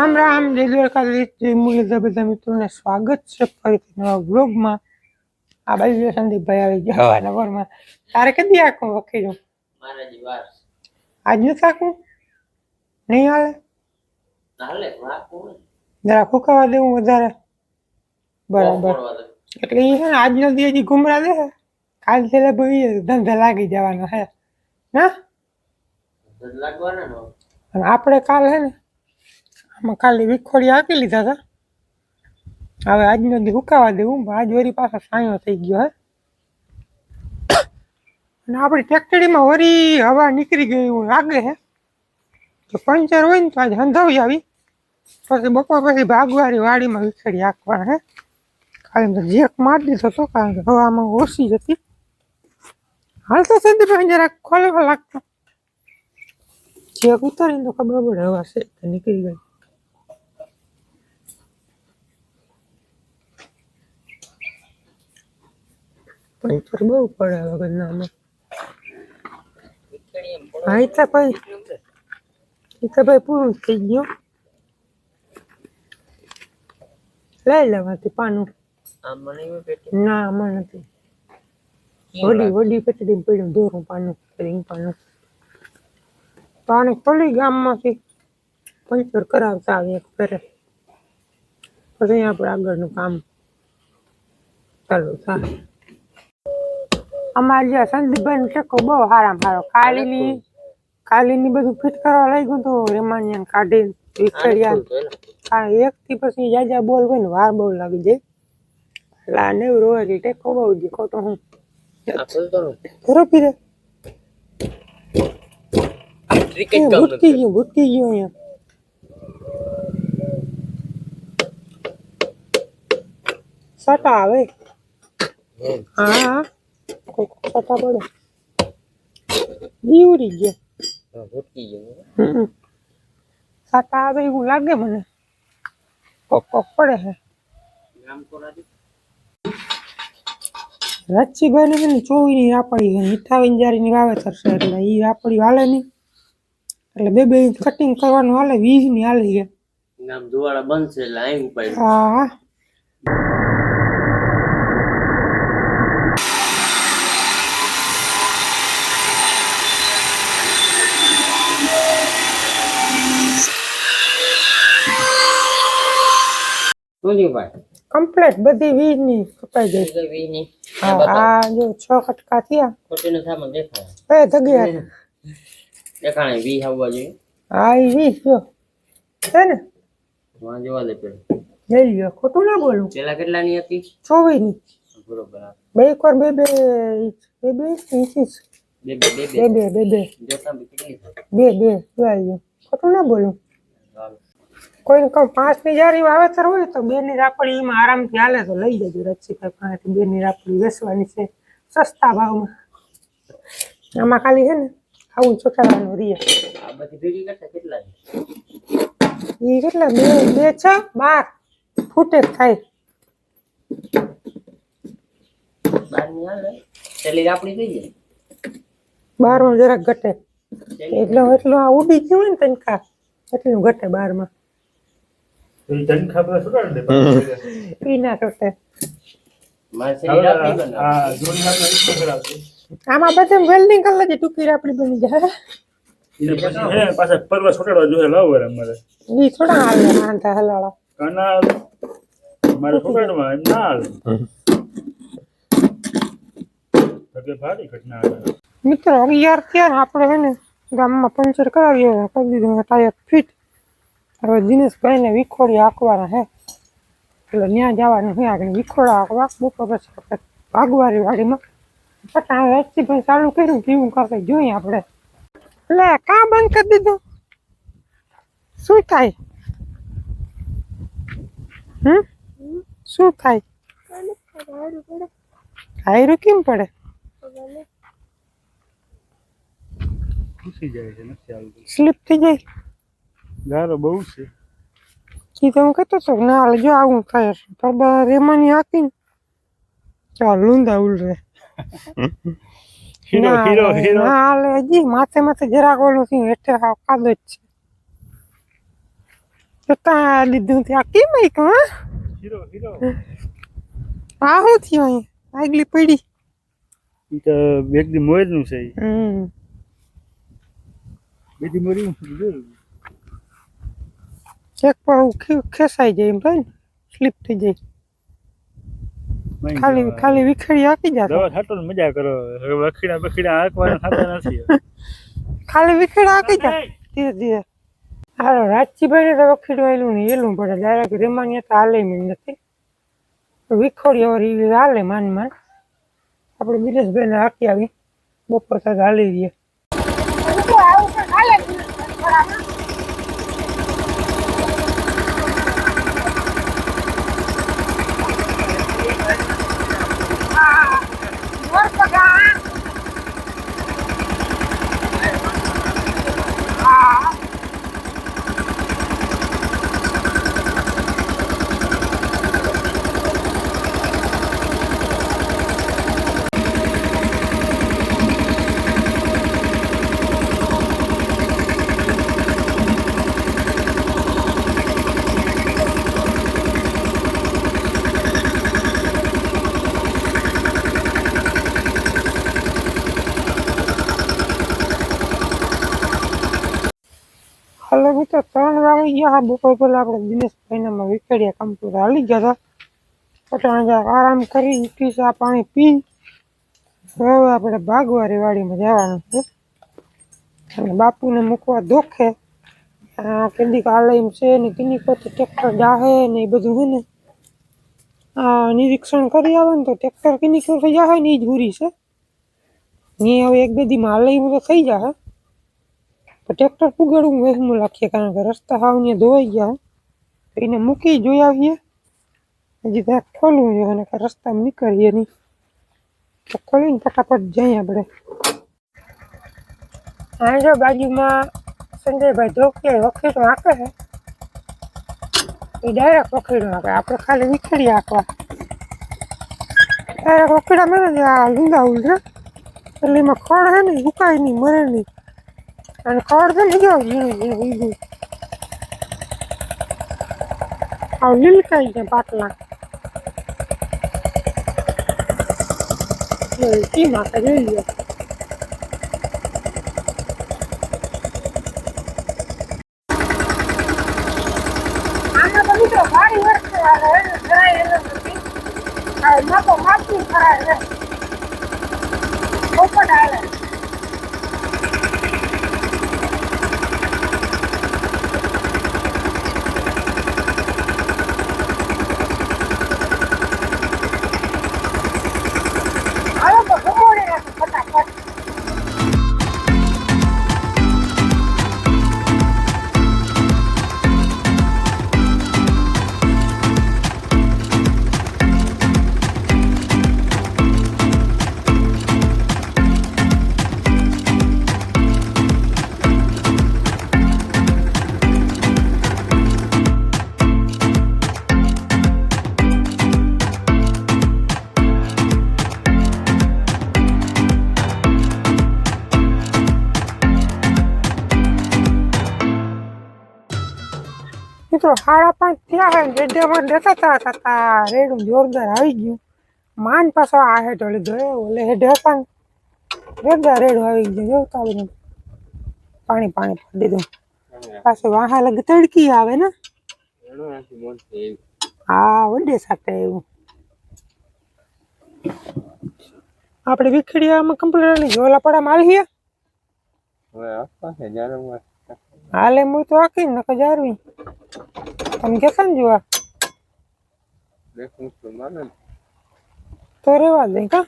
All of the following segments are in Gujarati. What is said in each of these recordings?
રામ રામ જય દ્વારકાધીશ જય મુરલીધર બધા મિત્રોને સ્વાગત છે ફરીથી નવા બ્લોગમાં આ બાજુ સંદીપભાઈ આવી ગયા હવાના વરમાં. તારે કદી આખું મારા આજ નથી આખું? નહીં હાલે? જરા ફૂંકાવા દેવું વધારે. બરાબર. એટલે એ છે ને આજનો દી હજી ગુમરા દે કાલ છેલ્લે ભાઈ ધંધા લાગી જવાનો હે. ના? લાગવાના આપણે કાલ હે ને આમાં ખાલી વિખોડી હાંકી લીધા હતા હવે આજનો દી હુકાવા દેવું આજ વરી પાછો સાયો થઈ ગયો, હે. અને આપણી ટેક્ટરીમાં વરી હવા નીકળી ગઈ એવું લાગે છે તો પંચર હોય ને તો આજે હંધાવી આવી. પછી બપોર પછી ભાગવારી વાડીમાં વિખેડી હાંકવાના, હે. ખાલી તો જેક મારી દીધો તો કારણ કે હવામાં ઓછી જતી. હતી હાલ તો સંદીપ જરાક ખોલવા લાગતો. જેક ઉતારીને તો ખબર પડે હવા છે કે નીકળી ગઈ. પંચર બહુ પડે વગરનામાં નામાં હા એ તો ભાઈ પૂરું થઈ ગયું. લઈ લેવાથી વડી વડી પેટડી પડ્યું દોરું પાનું, રીંગ પાનું. તો આને તોલી ગામમાંથી પંચર કરાવતા આવે એક ફેરે. પછી આપણે આગળનું કામ ચાલુ થાય. અમારે જ્યાં સંદીપભાઈ ટેકો બહુ હારામ હારો. કાલીની કાલીની બધું ફિટ કરવા લઈ ગયું તો રેમાનિયન કાઢી તો. હા એક થી પછી જાજા બોલ હોય ને વાર બહુ લાગી જાય. એટલે આ નેવું ટેકો બહુ દે ખોટો હું જ કામ ભૂટકી ગયું ભૂટકી ગયું અહીંયા. સટા આવે. હા. કોક સટા પડે દીવરી ગયો હા, ભૂટકી ગયું. આવે એવું લાગે મને કોક કોક પડે છે. રચ્ચીભાઈ ને ચોવી ને રાપડી છે જારી ની વાવેતર છે એટલે એ રાપડી હાલે નહીં એટલે બે બે કટિંગ કરવાનું હાલે વીજની હાલે છે નામ ધુવાડા બનશે એટલે આઈ ઉપાય હા શું કમ્પ્લીટ બધી ની કપાઈ ગઈ વી નહીં. આ જો છ કટકા થયા ખોટી નથી આમાં દેખાય. એ ધગ્યા દેખાણે વી આવવા જોઈએ. હા એ વી જો છે ને વાં જોવા દે પેલું. લઈ લ્યો ખોટું ના બોલું પેલા કેટલાની હતી? ચોવી ની બરોબર. બે એક વાર બે બે બે બે ઇંચ ઇંચ ઇંચ. બે બે બે બે બે. બે બે બે જોતા કેટલી બે બે બે જોઈ લ્યો ખોટું ના બોલું. કોઈને કહું પાંચની જારી વાવેતર હોય તો બે ની રાપડી એમાં આરામથી હાલે તો લઈ જજો રચ્ચીભાઈ પાસેથી બે ની રાપડી વેચવાની છે સસ્તા ભાવમાં. આમાં ખાલી છે ને આવું ચોટાડવાનું રીએ એ કેટલા બે બે છ બાર. ફૂટે થાય. બાર. બારમાં જરાક ઘટે. એટલો એટલો આ ઉડી ગયું હોય ને તનખા એટલું ઘટે બારમાં. હવે બને. આ જોડી આપણે એકસો કરાવશે આમાં બધે વેલ્ડિંગ કરી લેજે ટૂંકી રાપડી બની જાય. પછી પાછા પરવા સુટાડવા જોઈએ લાવો અમારે ઈ થોડા હાલે આંધા હલાળા. કાના મારે સુટાડવા એમ ના હાલે. એટલે ભારી ઘટના આવે મિત્રો યાર થયા આપણે હે ને ગામમાં પંચર કરાવીએ કરી દીધું ટાયર ફિટ. હવે દિનેશભાઈને વિખોડી હાંકવાના હે. એટલે ત્યાં જવાનું છે આગળ. વિખોડા હાંકવા બપોર પછી આપણે ભાગવારી વાડીમાં. પટા રસ્તી ભાઈ ચાલુ કર્યું કેવું કાંઈ જોઈએ આપણે. એટલે કા બંધ કરી દીધું? શું થાય? હમ? શું થાય? હાયરું કેમ પડે? સ્લીપ થઈ જાય? ગારો બહુ છે. એ તો હું કહેતો હતો ના હાલ જો આવું થાય છે. પર રેમાની હાકીને ચાલ લૂંદા ઉલરે. હીરો ના હીરો હીરો. ના હાલે હજી માથે માથે જરાક ઓલું થયું હેઠે હાવ કાદો જ છે. જતા લીધું ત્યાં. કેમ આઈ કા હીરો હીરો. આ શું થયું અહીંયા આગલી પડી. તો બેગદી મોરનું છે હમ. બેગદી ચેક પર હું ખે- ખેંચાઈ જાય એમ થાય ને સ્લીપ થઈ જાય. ખાલી ખાલી વિખેડી આકી જાય દવા ને મજા કરો. હવે વખીડા બખીડા હાકવાના થતા નથી. ખાલી વિખેડા હાકી જાય ધીરે ધીરે. હાલો રાજજીભાઈ ને તો વખીડું આવેલું ને એલું પડે. ડાયરેક્ટ રેમાનિયા તો હાલે મેં નથી. વિખોડી હવે હાલે માન માન. આપણે દિનેશભાઈ ને હાકી આવી. બપોર તક હાલી રહીએ હાલો મિત્રો ગયા બપોર પહેલાં આપણે દિનેશભાઈનામાં વિખેડિયા કમ્પ્યુટર હાલી ગયા હતા. જરાક આરામ કરી ચા પાણી પી. હવે આપણે ભાગવારી વાડીમાં જવાનું છે. અને બાપુને મૂકવા દોખે કેદી કાલે એમ છે ને કિની પછી ટ્રેક્ટર જાહે ને એ બધું છે ને. નિરીક્ષણ કરી આવે ને તો ટ્રેક્ટર કિની કોર થઈ જાહે ને એ જ હુરી છે. ને હવે એક બે દીમાં હાલે તો થઈ તો ટ્રેક્ટર પુગાડવું વહેમું લાગીએ કારણ કે રસ્તા હાવ ને ધોવાઈ ગયા તો એને મૂકી જોઈ આવીએ. હજી ત્યાં ખોલવું જોઈએ અને રસ્તામાં નીકળીએ નહીં. તો ખોલીને ફટાફટ જઈએ આપણે. હા જો બાજુમાં સંજયભાઈ ધોકીએ વખીડો છે. એ ડાયરેક્ટ વખીડો હાંકે. આપણે ખાલી વિખેડી હાંકવા ડાયરેક્ટ વખીડા મેળવે આ લીંડા ઉલરે. એટલે એમાં ખોળ છે ને, સુકાય નહીં, મરે નહીં. અને છે ઝીણું ઝીણું ઊંધું આવ લીલકાઈ જાય પાટલા માટે જોઈ લ્યો મિત્રો સાડા પાંચ થયા હે પણ ડસતા હતા રેડું જોરદાર આવી ગયું. માન પાછો આ હેઠ લીધો ગયો ઓલે હે હતા ને જોરદાર રેડું આવી ગયું જોતા બધું. પાણી પાણી પાડી દીધું. પાછું વાહા લગ તડકી આવે ને. હા વડે સાથે એવું. આપણે વિખેડિયામાં કમ્પ્યુટરની ઝોલા પડામાં આવી હાલે હું તો આખી નકર જારવી. તમે કેસા ને જોવા તો રેવા દે કા?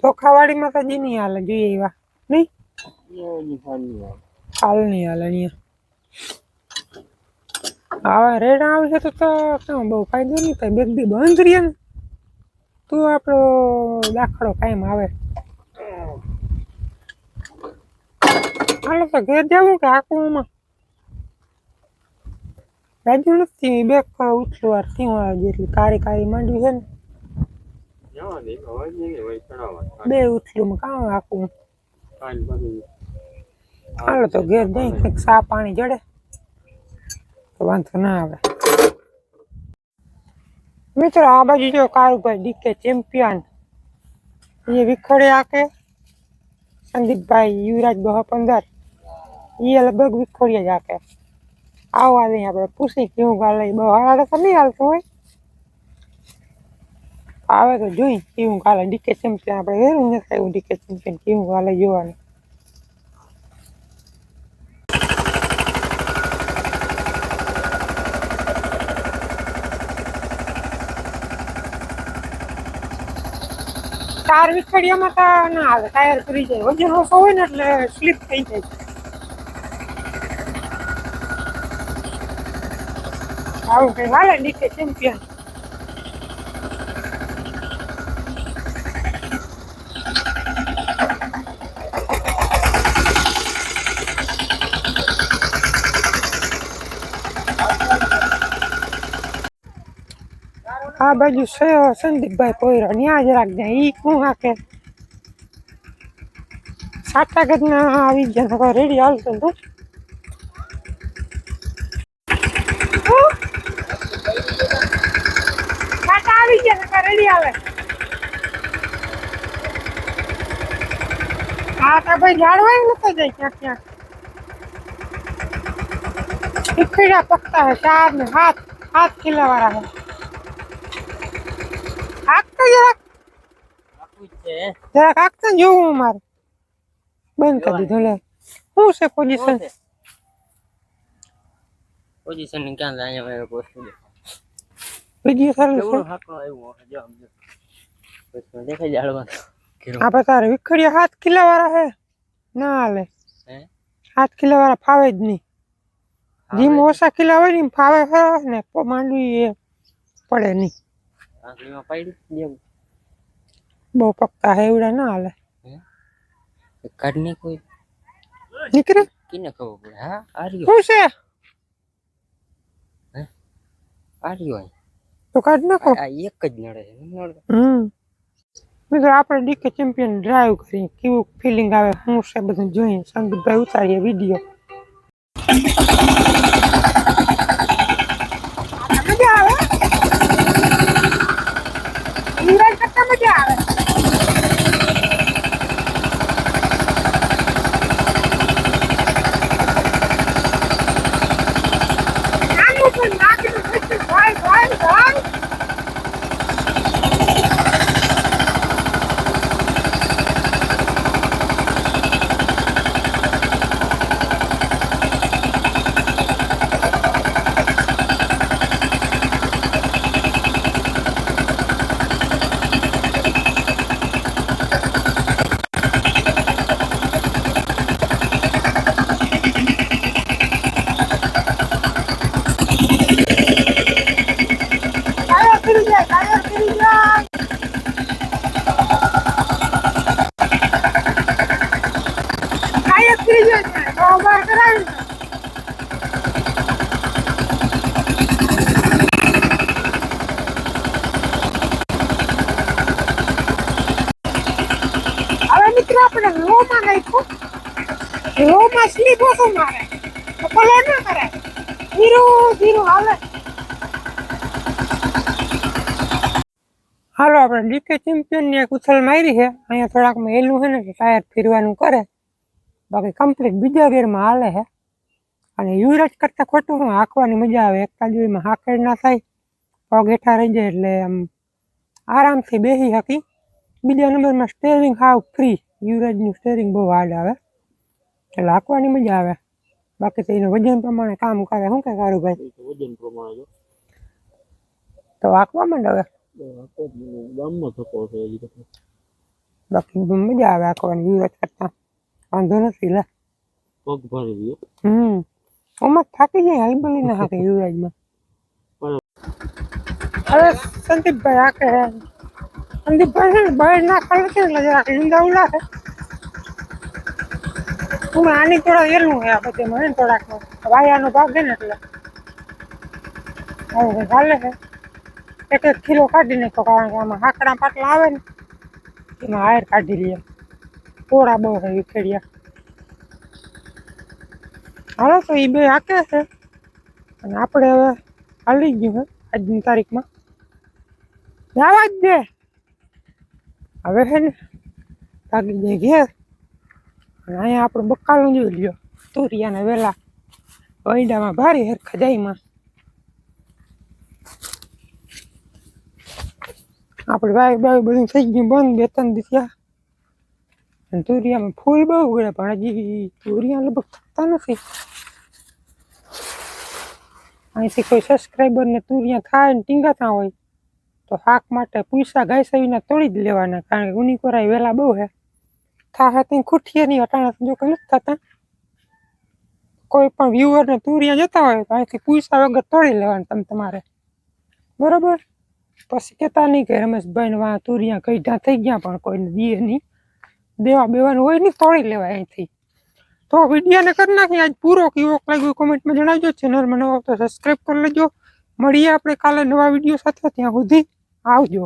ચોખાવાડી માતાજી નહીં હાલે, જોઈએ એવા. નહીં? હાલ નહીં હાલે અહીંયા. આવા રેડા આવશે તો તો બહુ ફાયદો નહીં થાય. બેગદી બંધ રહીએ ને. તો આપણો દાખલો કાયમ આવે. હાલો તો ઘેર જવું કે આકવામાં રાજુ નથી બે ઉઠલું વાર થયું આવે જેટલી કાળી કાળી માંડવી છે ને. બે ઉથલું કામ આખું. હાલો તો ઘેર જઈ કંઈક સા પાણી જડે. તો વાંધો ના આવે. મિત્રો આ બાજુ જો કારુભાઈ ડીકે ચેમ્પિયન. એ વિખોડે આકે સંદીપભાઈ યુવરાજ બહો પંદર. એ લગભગ વિખોડીએ જ આકે આવવા દઈએ આપણે પૂછી કેવું ગાલે બહુ હારા તો નહીં હાલતું હોય. આવે તો જોઈ કેવું ગાલે ડીકે ચેમ્પિયન આપણે વેરું નથી આવ્યું ડીકે ચેમ્પિયન કેવું ગાલે જોવાનું. ટાયર વિખડિયામાં તો ના આવે. ટાયર ફરી જાય વજન ઓછો હોય ને એટલે સ્લીપ થઈ જાય. આવું કઈ હાલે ડીકે ચેમ્પિયન. આ બાજુ સંદીપભાઈ પોયરો. ન્યા જ રાખજે, ઈ કોણ હાકે સાતા ગજના આવી ગયા રેડી હાલતો તો સાતા આવી ગયા તો રેડી આવે. હા તો ભાઈ જાળવાય નથી જાય ક્યાંક ક્યાંક. ટીકડા પકતા હોય ચાર ને હાથ હાથ કિલ્લા વાળા હે હાકતો જરાક. જરાક હાકતો જોવું મારે. બંધ કરી દીધું લે. શું છે પોઝિશન પોઝિશન ક્યાં જાય પોસ્ટ વીડિયો સારું છે. કેવડું હાકણું જો આમ જો. પછી દેખાય જાળવાનું આપણે તારે વિખડિયા હાથ કિલા વાળા હે. ના હાલે. હાથ કિલા વાળા ફાવે જ નહીં. જીમ ઓછા કિલા હોય ને ફાવે ને માંડવી એ પડે નહીં. આંગળીમાં પાડી જેમ બહુ પક્કા હે એવડા ના હાલે. કાઢની કોઈ? નીકળે? કિને ખબર પડે. હા આર્યો શું છે? આર્યો. તો કાઢ નાખો. આ આ એક જ નડે છે નથી નડતો? હમ. મિત્રો આપણે ડીકે ચેમ્પિયન ડ્રાઈવ કરીએ કેવું ફિલિંગ આવે? શું છે બધું જોઈએ સંદીપભાઈ ઉતારીએ વીડિયો મજા આવે? ઈરાન કરતા મજા આવે. સ્લીપ ઓછું મારે. તો પલો ના કરે. ધીરું ધીરું, હાલે. આપણે ડીકે ચેમ્પિયનની એક ઉથલ મારી છે. અહીંયા થોડાક મેલું છે ને ટાયર ફેરવાનું કરે. બાકી કમ્પ્લીટ બીજા ગેરમાં હાલે છે. અને યુવરાજ કરતાં ખોટું હું હાંકવાની મજા આવે. એકતા જોઈમાં હાંકેડ ના થાય. પગ હેઠા રહી જાય એટલે આમ આરામથી બેસી શકી. બીજા નંબરમાં સ્ટેરિંગ હાવ ફ્રી યુવરાજનું સ્ટેરિંગ બહુ હાર્ડ આવે. એટલે હાંકવાની મજા આવે. બાકી તો એનું વજન પ્રમાણે કામ કરે. શું કે સારું ભાઈ? વજન પ્રમાણે તો હાંકવા માંડ હવે? ગામમાં બાકી મજા આવે હાંકવાની યુવરાજ કરતા વાંધો નથી લે. પગ ભરી ગયો હમ. ઓમાં થાકી જાય હલબલી ના હાકે યુવરાજમાં અરે સંદીપભાઈ હાકે સંદીપભાઈ બહાર ના ખાલે છે એટલે ઉલા છે હું આની થોડા હે આ બધી મને થોડાક વાયાનો ભાગ છે ને એટલે. હવે હાલે છે. એક એક કિલો કાઢી નાખો કારણ કે આમાં હાકડા પાટલા આવે ને, એમાં હાયર કાઢી લઈએ થોડા બહુ છે વિખેડિયા. હાલો તો એ બે હાકે છે. અને આપણે હવે હાલી ગયું હે આજની તારીખમાં. જવા જ દે. હવે છે ને, ભાગી જાય ઘેર. અને અહીંયા આપણે બકાલું જોઈ લ્યો. તુરિયાને વેલા વૈડામાં ભારી હરખા જાયમાં. આપણે વાય બાય બધું થઈ ગયું બંધ બે ત્રણ દિવસ અને તુરિયામાં ફૂલ બહુ ગયા પણ હજી તુરિયા લગભગ થતા નથી. અહીંથી કોઈ સબસ્ક્રાઈબરને તુરિયા થાય ને ટીંગાતા હોય, તો હાક માટે પૈસા ગાય તોડી જ લેવાના, કારણ કે ઉની કોરાય વહેલા બહુ હે. થા ત્યાં ખૂટીએ નહીં, અટાણા જો કઈ થતા. કોઈ પણ વ્યુઅર ને તુરિયા જતા હોય તો અહીંથી પૈસા વગર તોડી લેવાનું તમે તમારે. બરોબર? પછી કહેતા નહીં કે રમેશભાઈ ને વાં તુરિયા કઈઢા થઈ ગયા પણ કોઈને દીએ નહીં. દેવા બેવાનું હોય નહીં તોડી લેવાય અહીંથી. તો વિડીયોને કરી નાખી આજ પૂરો કેવો લાગ્યો કોમેન્ટમાં જણાવજો. ચેનલમાં નવો તો સબસ્ક્રાઈબ કરી લેજો. મળીએ આપણે કાલે નવા વીડિયો સાથે. ત્યાં સુધી આવજો.